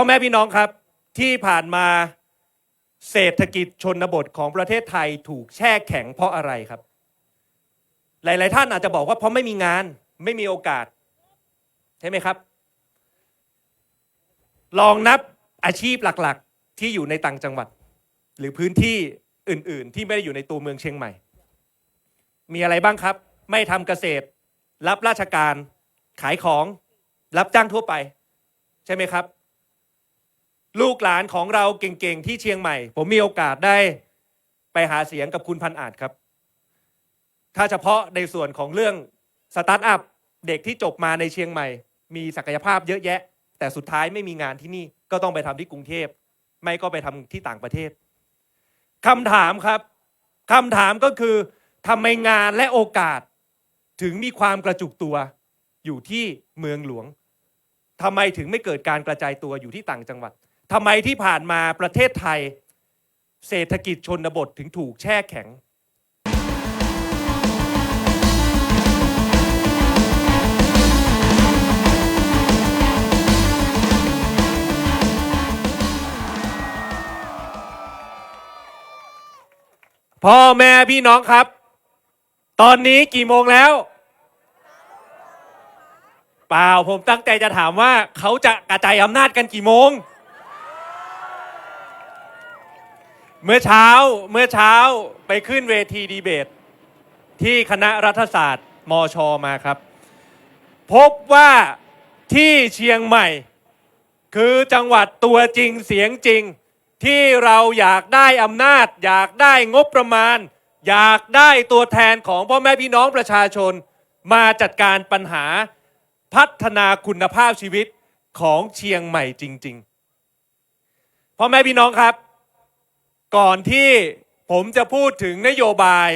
พ่อแม่พี่น้องครับที่ผ่านมาเศรษฐกิจชนบทของประเทศไทยถูกแช่แข็งเพราะอะไรครับ หลาย ๆ ท่านอาจจะบอกว่าเพราะไม่มีงานไม่มีโอกาส ใช่ไหมครับ ลองนับอาชีพหลักๆ ที่อยู่ในต่างจังหวัด หรือพื้นที่อื่น ๆ ที่ไม่ได้อยู่ในตัวเมืองเชียงใหม่ มีอะไรบ้างครับ ไม่ทำเกษตร รับราชการขายของ รับจ้างทั่วไป ใช่ไหมครับ ลูกหลานของเราเก่งๆที่เชียงใหม่ ผมมีโอกาสได้ไปหาเสียงกับคุณพันอาจครับ ถ้าเฉพาะในส่วนของเรื่องสตาร์ทอัพเด็กที่จบมาในเชียงใหม่ มีศักยภาพเยอะแยะ แต่สุดท้ายไม่มีงานที่นี่ก็ต้องไปทำที่กรุงเทพ ไม่ก็ไปทำที่ต่างประเทศคำถามครับคำถามก็คือทำไมงานและโอกาส ถึงมีความกระจุกตัวอยู่ที่เมืองหลวงทำไมถึงไม่เกิดการกระจายตัวอยู่ที่ต่างจังหวัด ทำไมที่ผ่านมาประเทศไทย เศรษฐกิจชนบทถึงถูกแช่แข็ง พ่อแม่พี่น้องครับ ตอนนี้กี่โมงแล้ว เปล่าผมตั้งใจจะถามว่าเขาจะกระจายอำนาจกันกี่โมง เมื่อเช้าเมื่อเช้าไปขึ้นเวทีดีเบต ที่คณะรัฐศาสตร์มชมาครับ พบว่าที่เชียงใหม่ คือจังหวัดตัวจริงเสียงจริง ที่เราอยากได้อำนาจ อยากได้งบประมาณ อยากได้ตัวแทนของพ่อแม่พี่น้องประชาชน มาจัดการปัญหาพัฒนาคุณภาพชีวิตของเชียงใหม่จริง ๆพ่อแม่พี่น้องครับ ก่อนที่ผมจะพูดถึงนโยบาย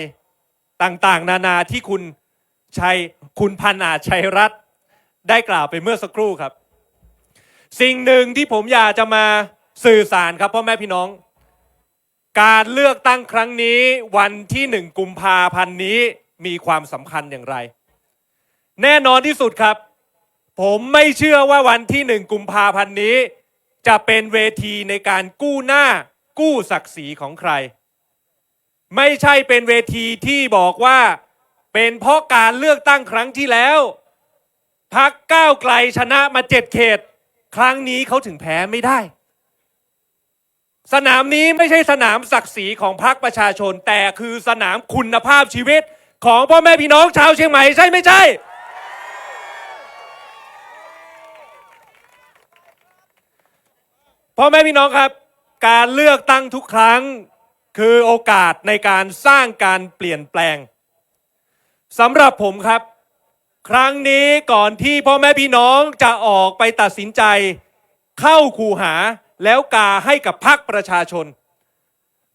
ต่างๆ นานาที่คุณชัยคุณพันอาจชัยรัตได้กล่าวไปเมื่อสักครู่ครับ สิ่งหนึ่งที่ผมอยากจะมาสื่อสารครับพ่อแม่พี่น้อง การเลือกตั้งครั้งนี้วันที่หนึ่งกุมภาพันธ์นี้มีความสำคัญอย่างไร แน่นอนที่สุดครับ ผมไม่เชื่อว่าวันที่หนึ่งกุมภาพันธ์นี้ จะเป็นเวทีในการกู้หน้า กู้ศักดิ์ศรีของใคร ไม่ใช่เป็นเวทีที่บอกว่าเป็นเพราะการเลือกตั้งครั้งที่แล้วพักก้าวไกลชนะมาเจ็ดเขต ครั้งนี้เขาถึงแพ้ไม่ได้ สนามนี้ไม่ใช่สนามศักดิ์ศรีของพรรคประชาชน แต่คือสนามคุณภาพชีวิต ของพ่อแม่พี่น้องชาวเชียงใหม่ใช่ไม่ใช่ พ่อแม่พี่น้องครับ การเลือกตั้งทุกครั้งคือโอกาสในการสร้างการเปลี่ยนแปลงสำหรับผมครับ ครั้งนี้ก่อนที่พ่อแม่พี่น้องจะออกไปตัดสินใจ เข้าคูหาแล้วกาให้กับพรรคประชาชน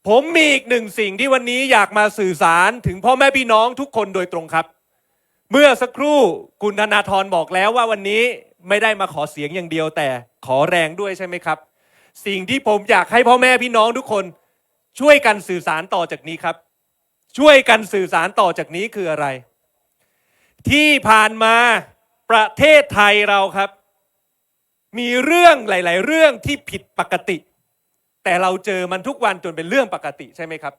ผมมีอีกหนึ่งสิ่งที่วันนี้อยากมาสื่อสารถึงพ่อแม่พี่น้องทุกคนโดยตรงครับ เมื่อสักครู่คุณธนาธรบอกแล้วว่าวันนี้ไม่ได้มาขอเสียงอย่างเดียวแต่ขอแรงด้วยใช่ไหมครับ สิ่งที่ผมอยากให้พ่อแม่พี่น้องทุกคน ช่วยกันสื่อสารต่อจากนี้ครับ ช่วยกันสื่อสารต่อจากนี้คืออะไร ที่ผ่านมาประเทศไทยเราครับ มีเรื่องหลาย ๆ เรื่องที่ผิดปกติ แต่เราเจอมันทุกวันจนเป็นเรื่องปกติใช่ไหมครับ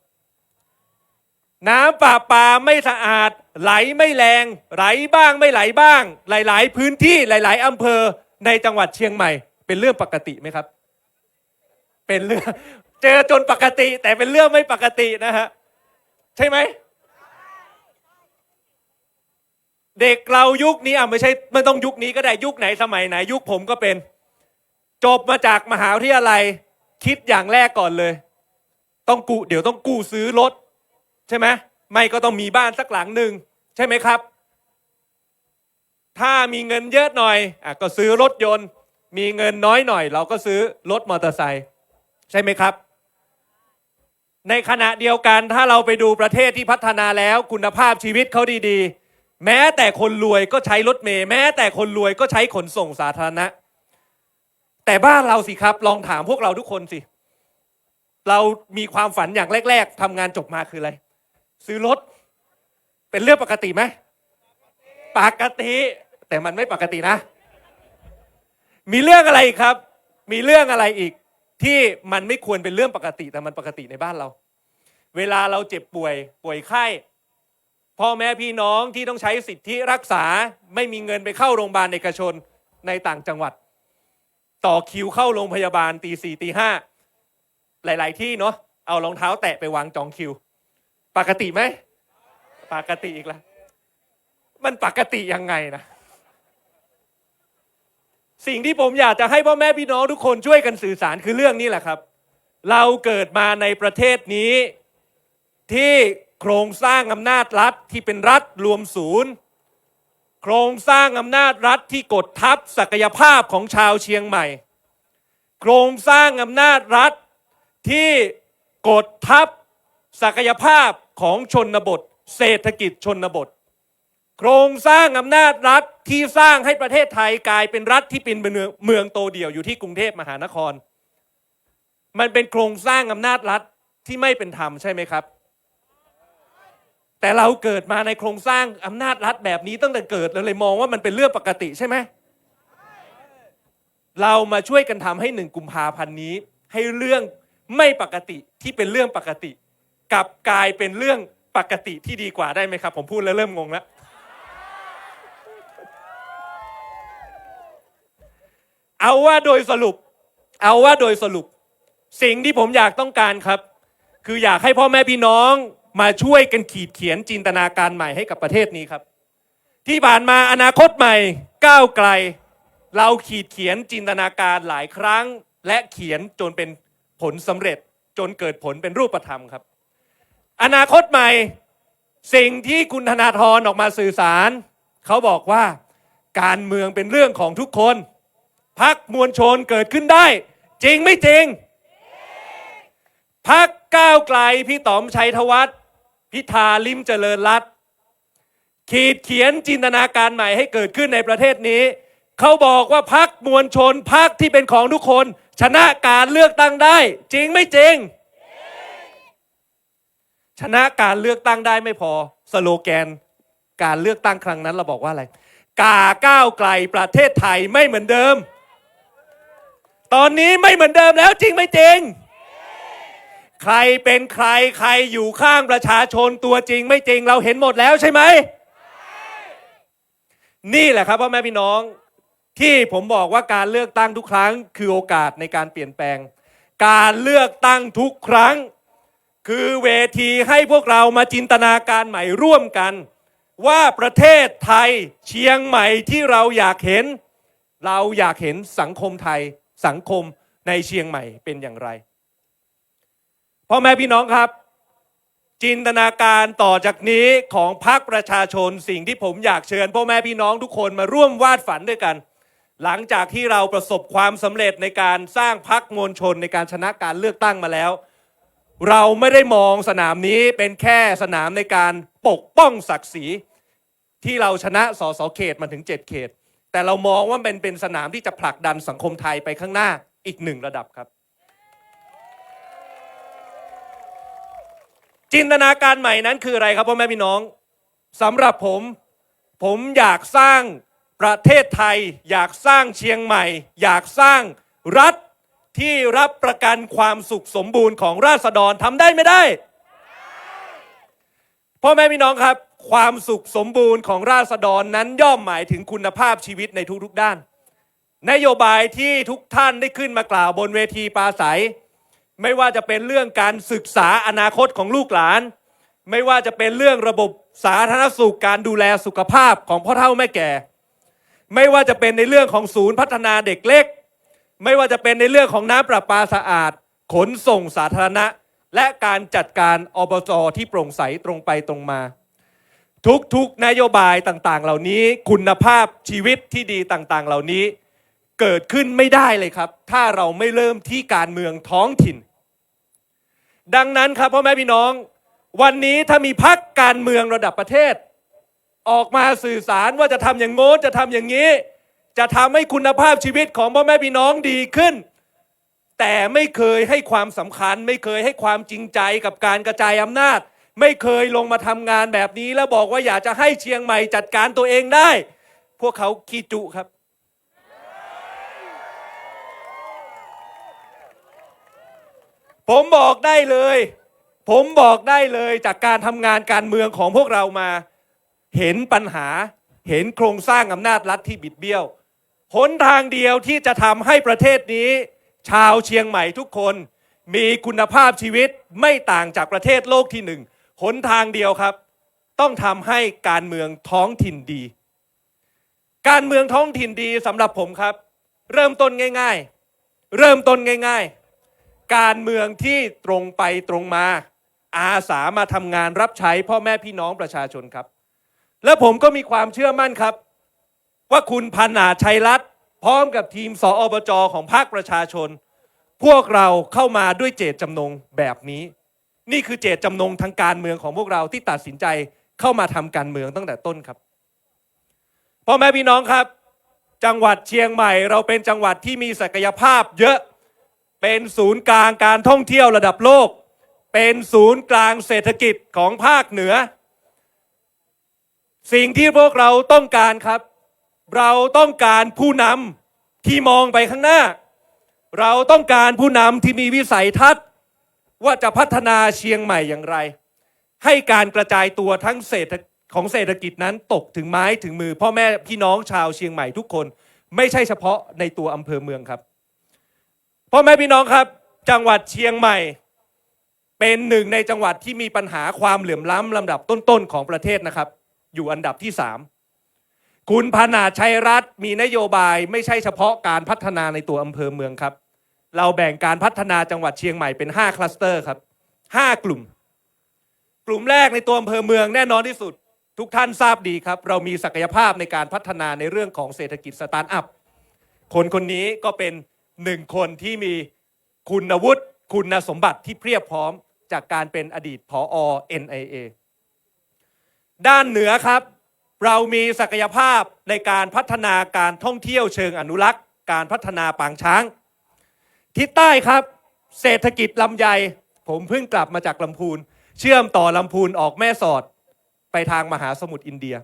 น้ำประปาไม่สะอาด ไหลไม่แรง ไหลบ้างไม่ไหลบ้าง หลาย ๆ พื้นที่หลาย ๆอำเภอในจังหวัดเชียงใหม่ เป็นเรื่องปกติไหมครับ เป็นเรื่องเจอจนปกติ แต่เป็นเรื่องไม่ปกตินะฮะใช่ไหม เด็กเรายุคนี้อะไม่ใช่ไม่ต้องยุคนี้ก็ได้ยุคไหนสมัยไหน ยุคผมก็เป็น จบมาจากมหาวิทยาลัย คิดอย่างแรกก่อนเลย ต้องกู้เดี๋ยวต้องกู้ซื้อรถ ใช่ไหมไม่ก็ต้องมีบ้านสักหลังหนึ่งใช่ไหมครับ ถ้ามีเงินเยอะหน่อยอะก็ซื้อรถยนต์ มีเงินน้อยหน่อย เราก็ซื้อรถมอเตอร์ไซค์ ใช่ไหมครับ ในขณะเดียวกันถ้าเราไปดูประเทศที่พัฒนาแล้วคุณภาพชีวิตเขาดีๆ แม้แต่คนรวยก็ใช้รถเมล์แม้แต่คนรวยก็ใช้ขนส่งสาธารณะ แต่บ้านเราสิครับ ลองถามพวกเราทุกคนสิ เรามีความฝันอย่างแรก ๆทำงานจบมาคืออะไร ซื้อรถ เป็นเรื่องปกติไหมปกติ แต่มันไม่ปกตินะ มีเรื่องอะไรอีกครับ มีเรื่องอะไรอีก ที่มันไม่ควรเป็นเรื่องปกติแต่มันปกติในบ้านเรา เวลาเราเจ็บป่วยป่วยไข้พ่อแม่พี่น้องที่ต้องใช้สิทธิรักษาไม่มีเงินไปเข้าโรงพยาบาลเอกชนในต่างจังหวัด ต่อคิวเข้าโรงพยาบาลตีสี่ตีห้าหลาย ๆ ที่เนาะเอารองเท้าแตะไปวางจองคิว ปกติไหมปกติอีกแล้วมันปกติยังไงนะ สิ่งที่ผมอยากจะให้พ่อแม่พี่น้องทุกคนช่วยกันสื่อสารคือเรื่องนี้แหละครับ เราเกิดมาในประเทศนี้ ที่โครงสร้างอำนาจรัฐที่เป็นรัฐรวมศูนย์ โครงสร้างอำนาจรัฐที่กดทับศักยภาพของชาวเชียงใหม่ โครงสร้างอำนาจรัฐที่กดทับศักยภาพของชนบท เศรษฐกิจชนบท โครงสร้างอำนาจรัฐ ที่สร้างให้ประเทศไทยกลายเป็นรัฐที่เป็นเมืองเมืองโตเดี่ยวอยู่ที่กรุงเทพมหานคร มันเป็นโครงสร้างอำนาจรัฐที่ไม่เป็นธรรมใช่ไหมครับ แต่เราเกิดมาในโครงสร้างอำนาจรัฐแบบนี้ตั้งแต่เกิดเราเลยมองว่ามันเป็นเรื่องปกติใช่ไหมเรามาช่วยกันทำให้หนึ่งกุมภาพันธ์นี้ ให้เรื่องไม่ปกติที่เป็นเรื่องปกติกลับกลายเป็นเรื่องปกติที่ดีกว่าได้ไหมครับ ผมพูดแล้วเริ่มงงแล้ว เอาว่าโดยสรุป เอาว่าโดยสรุป สิ่งที่ผมอยากต้องการครับ คืออยากให้พ่อแม่พี่น้องมาช่วยกันขีดเขียนจินตนาการใหม่ให้กับประเทศนี้ครับ ที่ผ่านมาอนาคตใหม่ก้าวไกล เราขีดเขียนจินตนาการหลายครั้ง และเขียนจนเป็นผลสำเร็จจนเกิดผลเป็นรูปธรรมครับ อนาคตใหม่ สิ่งที่คุณธนาธรออกมาสื่อสาร เขาบอกว่าการเมืองเป็นเรื่องของทุกคน พักมวลชนเกิดขึ้นได้ จริงไม่จริง พักก้าวไกลพี่ต๋อมชัยธวัฒน์พิธาลิมเจริญรัตขีดเขียนจินตนาการใหม่ให้เกิดขึ้นในประเทศนี้ เขาบอกว่าพักมวลชนพักที่เป็นของทุกคน ชนะการเลือกตั้งได้ จริงไม่จริง ชนะการเลือกตั้งได้ไม่พอ สโลแกน การเลือกตั้งครั้งนั้นเราบอกว่าอะไร กาก้าวไกลประเทศไทยไม่เหมือนเดิม ตอนนี้ไม่เหมือนเดิมแล้วจริงไม่จริง ใครเป็นใครใครอยู่ข้างประชาชนตัวจริงไม่จริงเราเห็นหมดแล้วใช่ไหม นี่แหละครับพ่อแม่พี่น้องที่ผมบอกว่าการเลือกตั้งทุกครั้ง คือโอกาสในการเปลี่ยนแปลง การเลือกตั้งทุกครั้ง คือเวทีให้พวกเรามาจินตนาการใหม่ร่วมกัน ว่าประเทศไทยเชียงใหม่ที่เราอยากเห็น เราอยากเห็นสังคมไทย สังคมในเชียงใหม่เป็นอย่างไรพ่อแม่พี่น้องครับ จินตนาการต่อจากนี้ของพรรคประชาชนสิ่งที่ผมอยากเชิญพ่อแม่พี่น้องทุกคนมาร่วมวาดฝันด้วยกัน หลังจากที่เราประสบความสำเร็จในการสร้างพรรคมวลชนในการชนะการเลือกตั้งมาแล้ว เราไม่ได้มองสนามนี้เป็นแค่สนามในการปกป้องศักดิ์ศรี ที่เราชนะสสเขตมาถึง 7 เขต แต่เรามองว่าเป็นเป็นสนามที่จะผลักดันสังคมไทยไปข้างหน้าอีกหนึ่งระดับครับ จินตนาการใหม่นั้นคืออะไรครับพ่อแม่พี่น้องสำหรับผม ผมอยากสร้างประเทศไทย อยากสร้างเชียงใหม่ อยากสร้างรัฐที่รับประกันความสุขสมบูรณ์ของราษฎรทำได้ไม่ได้พ่อแม่พี่น้องครับ ความสุขสมบูรณ์ของราษฎรนั้นย่อมหมายถึงคุณภาพชีวิตในทุกๆด้าน นโยบายที่ทุกท่านได้ขึ้นมากล่าวบนเวทีปราศัย ไม่ว่าจะเป็นเรื่องการศึกษาอนาคตของลูกหลาน ไม่ว่าจะเป็นเรื่องระบบสาธารณสุขการดูแลสุขภาพของพ่อเฒ่าแม่แก่ ไม่ว่าจะเป็นในเรื่องของศูนย์พัฒนาเด็กเล็ก ไม่ว่าจะเป็นในเรื่องของน้ำประปาสะอาด ขนส่งสาธารณะ และการจัดการอบจที่โปร่งใสตรงไปตรงมา ทุกๆ นโยบายต่างๆ เหล่านี้คุณภาพชีวิตที่ดีต่างๆ เหล่านี้ เกิดขึ้นไม่ได้เลยครับ ถ้าเราไม่เริ่มที่การเมืองท้องถิ่น ดังนั้นครับพ่อแม่พี่น้อง วันนี้ถ้ามีพักการเมืองระดับประเทศ ออกมาสื่อสารว่าจะทำอย่างโน้นจะทำอย่างนี้ จะทำให้คุณภาพชีวิตของพ่อแม่พี่น้องดีขึ้น แต่ไม่เคยให้ความสำคัญ ไม่เคยให้ความจริงใจกับการกระจายอำนาจ ไม่เคยลงมาทำงานแบบนี้ แล้วบอกว่าอยากจะให้เชียงใหม่จัดการตัวเองได้ พวกเขาขี้จุครับ ผมบอกได้เลย ผมบอกได้เลยจากการทำงานการเมืองของพวกเรามา เห็นปัญหาเห็นโครงสร้างอำนาจรัฐที่บิดเบี้ยวหนทางเดียวที่จะทำให้ประเทศนี้ ชาวเชียงใหม่ทุกคน มีคุณภาพชีวิตไม่ต่างจากประเทศโลกที่หนึ่ง หนทางเดียวครับ ต้องทำให้การเมืองท้องถิ่นดี การเมืองท้องถิ่นดีสำหรับผมครับ เริ่มต้นง่าย ๆ เริ่มต้นง่าย ๆ การเมืองที่ตรงไปตรงมา อาสามาทำงานรับใช้พ่อแม่พี่น้องประชาชนครับ และผมก็มีความเชื่อมั่นครับ ว่าคุณพันนาชัยรัตน์พร้อมกับทีมสออบจของภาคประชาชน พวกเราเข้ามาด้วยเจตจำนงแบบนี้ นี่คือเจตจำนงทางการเมืองของพวกเราที่ตัดสินใจเข้ามาทำการเมืองตั้งแต่ต้นครับพ่อแม่พี่น้องครับ จังหวัดเชียงใหม่ เราเป็นจังหวัดที่มีศักยภาพเยอะเป็นศูนย์กลางการท่องเที่ยวระดับโลก เป็นศูนย์กลางเศรษฐกิจของภาคเหนือ สิ่งที่พวกเราต้องการครับ เราต้องการผู้นำที่มองไปข้างหน้า เราต้องการผู้นำที่มีวิสัยทัศน์ ว่าจะพัฒนาเชียงใหม่อย่างไร ให้การกระจายตัวทั้งเศรษฐของเศรษฐกิจนั้นตกถึงไม้ถึงมือ พ่อแม่พี่น้องชาวเชียงใหม่ทุกคน ไม่ใช่เฉพาะในตัวอำเภอเมืองครับพ่อแม่พี่น้องครับ จังหวัดเชียงใหม่เป็นหนึ่งในจังหวัดที่มีปัญหาความเหลื่อมล้ำลำดับต้นๆของประเทศนะครับ อยู่อันดับที่สามคุณพนาชัยรัตน์มีนโยบายไม่ใช่เฉพาะการพัฒนาในตัวอำเภอเมืองครับ เราแบ่งการพัฒนาจังหวัดเชียงใหม่เป็น 5 คลัสเตอร์ครับ 5 กลุ่ม กลุ่มแรกในตัวอำเภอเมืองแน่นอนที่สุด ทุกท่านทราบดีครับ เรามีศักยภาพในการพัฒนาในเรื่องของเศรษฐกิจสตาร์ทอัพ คนคนนี้ก็เป็นหนึ่งคนที่มีคุณวุฒิคุณสมบัติที่เพียบพร้อมจากการเป็นอดีตผออ NIA ด้านเหนือครับ เรามีศักยภาพในการพัฒนาการท่องเที่ยวเชิงอนุรักษ์ การพัฒนาปางช้าง ทิศใต้ครับ เศรษฐกิจลำไย ผมเพิ่งกลับมาจากลำพูน เชื่อมต่อลำพูนออกแม่สอด ไปทางมหาสมุทรอินเดีย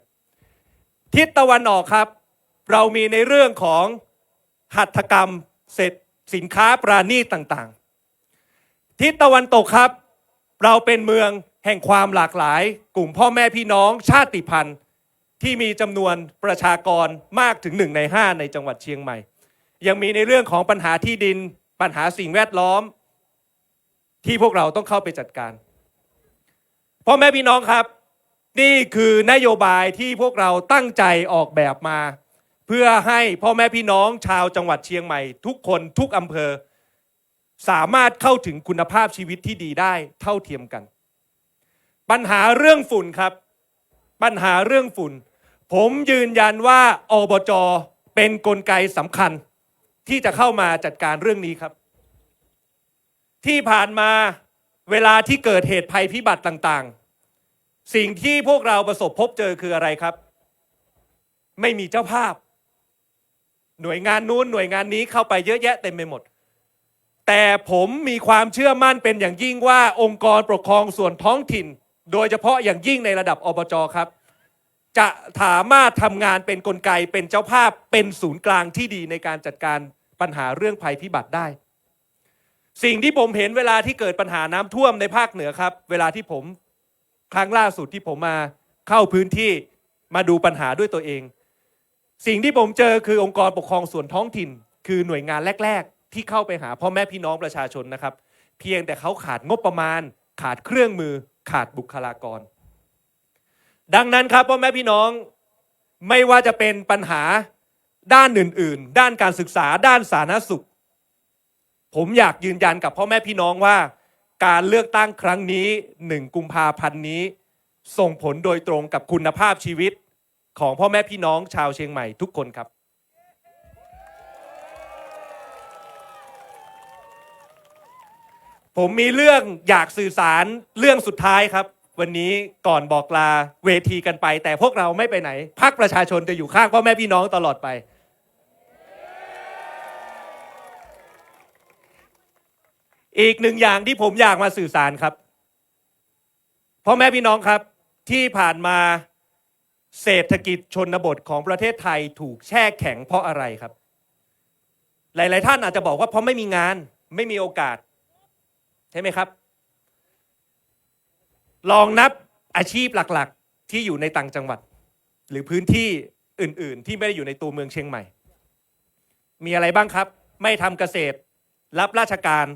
ทิศตะวันออกครับ เรามีในเรื่องของหัตถกรรมเศรษฐสินค้าปราณีตต่างๆ ทิศตะวันตกครับ เราเป็นเมืองแห่งความหลากหลาย กลุ่มพ่อแม่พี่น้องชาติพันธุ์ ที่มีจำนวนประชากรมากถึงหนึ่งในห้าในจังหวัดเชียงใหม่ ยังมีในเรื่องของปัญหาที่ดิน ปัญหาสิ่งแวดล้อม ที่พวกเราต้องเข้าไปจัดการพ่อแม่พี่น้องครับ นี่คือนโยบายที่พวกเราตั้งใจออกแบบมา เพื่อให้พ่อแม่พี่น้องชาวจังหวัดเชียงใหม่ ทุกคนทุกอำเภอ สามารถเข้าถึงคุณภาพชีวิตที่ดีได้เท่าเทียมกัน ปัญหาเรื่องฝุ่นครับ ปัญหาเรื่องฝุ่น ผมยืนยันว่าอบจเป็นนกลไกสำคัญ ที่จะเข้ามาจัดการเรื่องนี้ครับ ที่ผ่านมาเวลาที่เกิดเหตุภัยพิบัติต่างๆ สิ่งที่พวกเราประสบพบเจอคืออะไรครับ ไม่มีเจ้าภาพ หน่วยงานนู้นหน่วยงานนี้เข้าไปเยอะแยะเต็มไปหมด แต่ผมมีความเชื่อมั่นเป็นอย่างยิ่งว่าองค์กรปกครองส่วนท้องถิ่น โดยเฉพาะอย่างยิ่งในระดับอบจครับ จะสามารถทำงานเป็นนกลไกเป็นเจ้าภาพเป็นศูนย์กลางที่ดีในการจัดการปัญหาเรื่องภัยพิบัติได้ สิ่งที่ผมเห็นเวลาที่เกิดปัญหาน้ำท่วมในภาคเหนือครับ เวลาที่ผมครั้งล่าสุดที่ผมมาเข้าพื้นที่มาดูปัญหาด้วยตัวเอง สิ่งที่ผมเจอคือองค์กรปกครองส่วนท้องถิ่น คือหน่วยงานแรก ๆ ที่เข้าไปหาพ่อแม่พี่น้องประชาชนนะครับ เพียงแต่เขาขาดงบประมาณ ขาดเครื่องมือขาดบุคลากร ดังนั้นครับพ่อแม่พี่น้องไม่ว่าจะเป็นปัญหาด้านอื่น ๆ ด้านการศึกษาด้านสาธารณสุข ผมอยากยืนยันกับพ่อแม่พี่น้องว่า การเลือกตั้งครั้งนี้หนึ่งกุมภาพันธ์นี้ ส่งผลโดยตรงกับคุณภาพชีวิตของพ่อแม่พี่น้องชาวเชียงใหม่ทุกคนครับ ผมมีเรื่องอยากสื่อสารเรื่องสุดท้ายครับ วันนี้ก่อนบอกลาเวทีกันไป แต่พวกเราไม่ไปไหนพักประชาชนจะอยู่ข้างพ่อแม่พี่น้องตลอดไป อีกหนึ่งอย่างที่ผมอยากมาสื่อสารครับพ่อแม่พี่น้องครับที่ผ่านมาเศรษฐกิจชนบทของประเทศไทยถูกแช่แข็งเพราะอะไรครับ หลาย ๆ ท่านอาจจะบอกว่าเพราะไม่มีงานไม่มีโอกาส ใช่ไหมครับ ลองนับอาชีพหลักๆ ที่อยู่ในต่างจังหวัด หรือพื้นที่อื่น ๆ ที่ไม่ได้อยู่ในตัวเมืองเชียงใหม่ มีอะไรบ้างครับ ไม่ทำเกษตร รับราชการ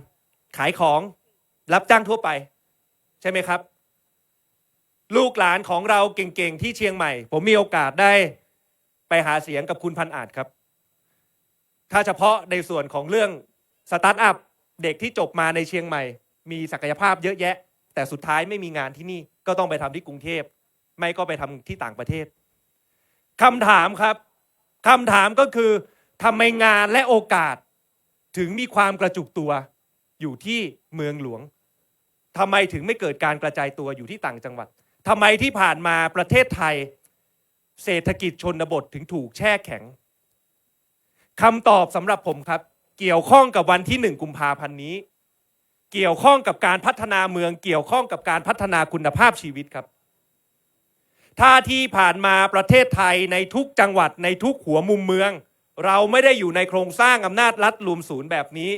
ขายของ รับจ้างทั่วไป ใช่ไหมครับ ลูกหลานของเราเก่ง ๆ ที่เชียงใหม่ ผมมีโอกาสได้ไปหาเสียงกับคุณพันอาจครับ ถ้าเฉพาะในส่วนของเรื่องสตาร์ทอัพเด็กที่จบมาในเชียงใหม่ มีศักยภาพเยอะแยะ แต่สุดท้ายไม่มีงานที่นี่ก็ต้องไปทำที่กรุงเทพ ไม่ก็ไปทำที่ต่างประเทศคำถามครับคำถามก็คือทำไมงานและโอกาส ถึงมีความกระจุกตัว อยู่ที่เมืองหลวงทำไมถึงไม่เกิดการกระจายตัวอยู่ที่ต่างจังหวัดทำไมที่ผ่านมาประเทศไทย เศรษฐกิจชนบทถึงถูกแช่แข็งคำตอบสำหรับผมครับ เกี่ยวข้องกับวันที่หนึ่งกุมภาพันธ์นี้ เกี่ยวข้องกับการพัฒนาเมือง เกี่ยวข้องกับการพัฒนาคุณภาพชีวิตครับ ถ้าที่ผ่านมาประเทศไทยในทุกจังหวัดในทุกหัวมุมเมือง เราไม่ได้อยู่ในโครงสร้างอำนาจรัฐรวมศูนย์แบบนี้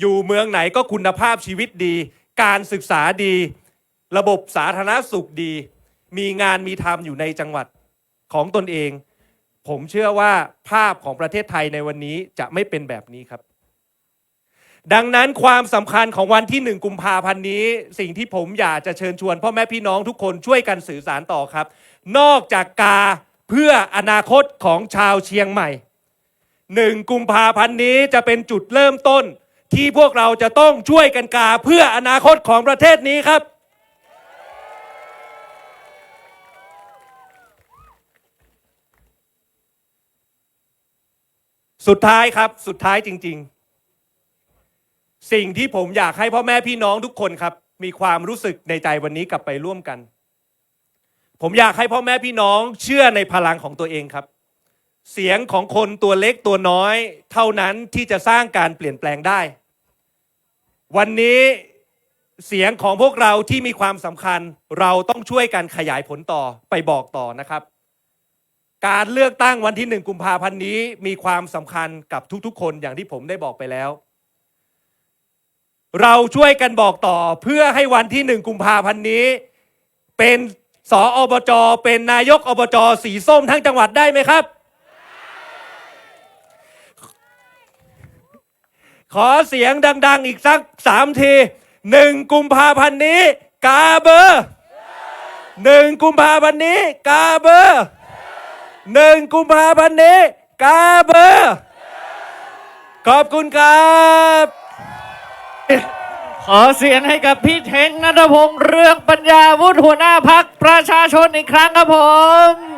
อยู่เมืองไหนก็คุณภาพชีวิตดี การศึกษาดี ระบบสาธารณสุขดี มีงานมีทำอยู่ในจังหวัดของตนเอง ผมเชื่อว่าภาพของประเทศไทยในวันนี้จะไม่เป็นแบบนี้ครับ ดังนั้นความสำคัญของวันที่หนึ่งกุมภาพันธ์นี้ สิ่งที่ผมอยากจะเชิญชวนพ่อแม่พี่น้องทุกคนช่วยกันสื่อสารต่อครับ นอกจากกาเพื่ออนาคตของชาวเชียงใหม่หนึ่งกุมภาพันธ์นี้จะเป็นจุดเริ่มต้น ที่พวกเราจะต้องช่วยกันกาเพื่ออนาคตของประเทศนี้ครับ สุดท้ายครับสุดท้ายจริง ๆ สิ่งที่ผมอยากให้พ่อแม่พี่น้องทุกคนครับ มีความรู้สึกในใจวันนี้กลับไปร่วมกัน ผมอยากให้พ่อแม่พี่น้องเชื่อในพลังของตัวเองครับ เสียงของคนตัวเล็กตัวน้อย เท่านั้นที่จะสร้างการเปลี่ยนแปลงได้ วันนี้เสียงของพวกเราที่มีความสำคัญ เราต้องช่วยกันขยายผลต่อไปบอกต่อนะครับ การเลือกตั้งวันที่หนึ่งกุมภาพันธ์นี้มีความสำคัญกับทุกๆ คนอย่างที่ผมได้บอกไปแล้ว เราช่วยกันบอกต่อเพื่อให้วันที่หนึ่งกุมภาพันธ์นี้ เป็นสออบจ เป็นนายกอบจ สีส้มทั้งจังหวัดได้ไหมครับ ขอเสียงดัง ๆ อีกสักสามทีหนึ่งกุมภาพันธ์นี้ กาเบอร์หนึ่งกุมภาพันธ์นี้ กาเบอร์หนึ่งกุมภาพันธ์นี้ กาเบอร์ขอบคุณครับ ขอเสียงให้กับพี่เทงนัทพงษ์เรื่องปัญญาวุฒิหัวหน้าพักประชาชนอีกครั้งครับผม